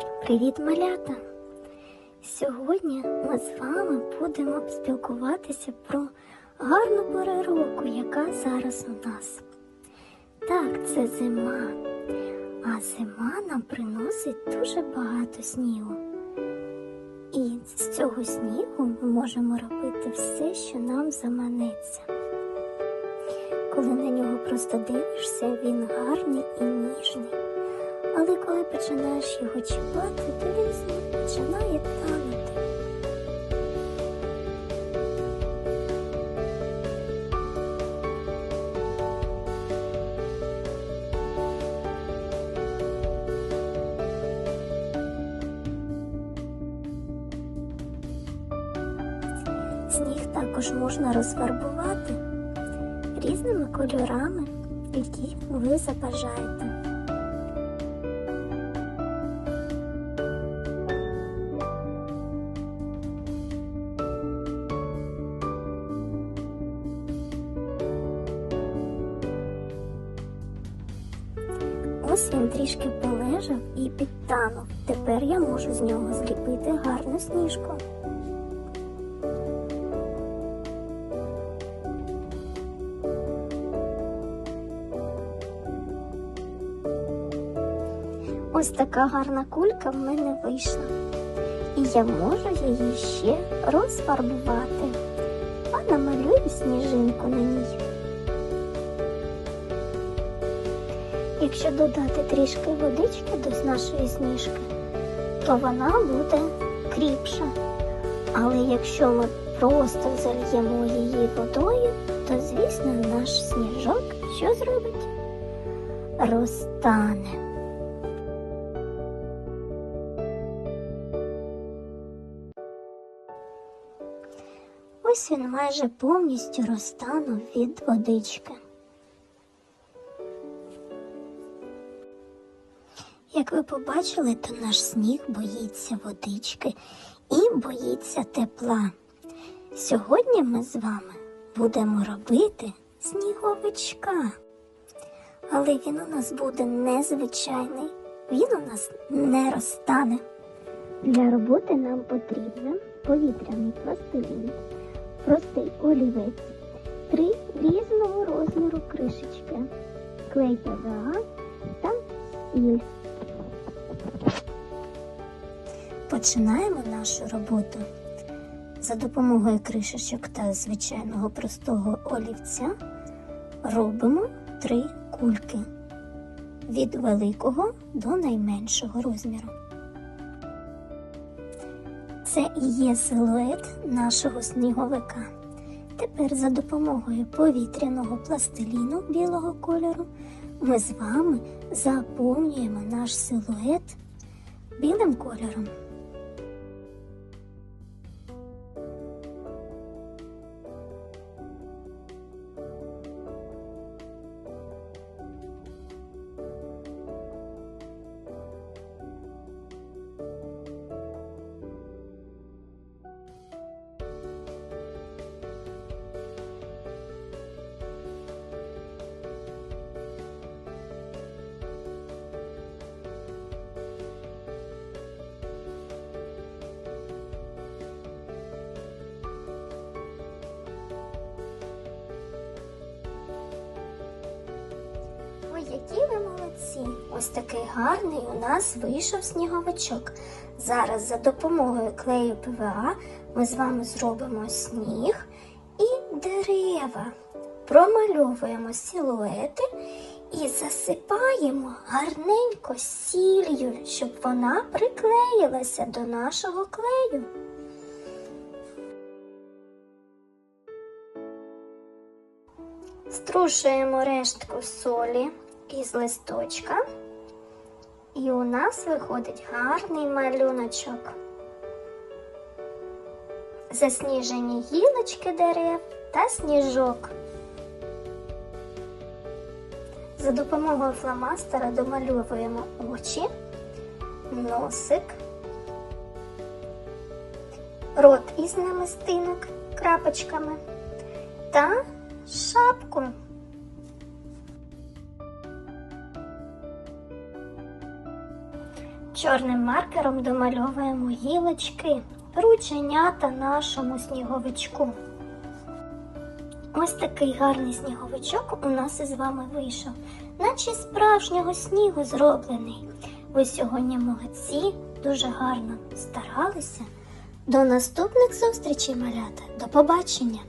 Привіт, малята! Сьогодні ми з вами будемо спілкуватися про гарну пору року, яка зараз у нас. Так, це зима, а зима нам приносить дуже багато снігу. І з цього снігу ми можемо робити все, що нам заманеться. Коли на нього просто дивишся, він гарний і ніжний. Але коли починаєш його чіпати, то він знов починає танути. Сніг також можна розфарбувати різними кольорами, які ви забажаєте. Ось він трішки полежав і підтанув. Тепер я можу з нього зліпити гарну сніжку. Ось така гарна кулька в мене вийшла. І я можу її ще розфарбувати. А намалюю сніжинку на ній. Якщо додати трішки водички до нашої сніжки, то вона буде кріпша. Але якщо ми просто зальємо її водою, то, звісно, наш сніжок що зробить? Розтане. Ось він майже повністю розтанув від водички. Як ви побачили, то наш сніг боїться водички і боїться тепла. Сьогодні ми з вами будемо робити сніговичка. Але він у нас буде незвичайний, він у нас не розтане. Для роботи нам потрібен повітряний пластилін, простий олівець, три різного розміру кришечки, клей ПВА та сіль. Починаємо нашу роботу. За допомогою кришечок та звичайного простого олівця робимо три кульки від великого до найменшого розміру. Це і є силует нашого сніговика. Тепер за допомогою повітряного пластиліну білого кольору ми з вами заповнюємо наш силует білим кольором. Які ви молодці! Ось такий гарний у нас вийшов сніговичок. Зараз за допомогою клею ПВА ми з вами зробимо сніг і дерева. Промальовуємо силуети і засипаємо гарненько сіллю, щоб вона приклеїлася до нашого клею. Струшуємо рештку солі із листочка. І у нас виходить гарний малюночок. Засніжені гілочки дерев та сніжок. За допомогою фломастера домальовуємо очі, носик, рот із намистинок крапочками та шапку. Чорним маркером домальовуємо гілочки, рученята нашому сніговичку. Ось такий гарний сніговичок у нас із вами вийшов, наче справжнього снігу зроблений. Ви сьогодні молодці, дуже гарно старалися. До наступних зустрічей, малята. До побачення!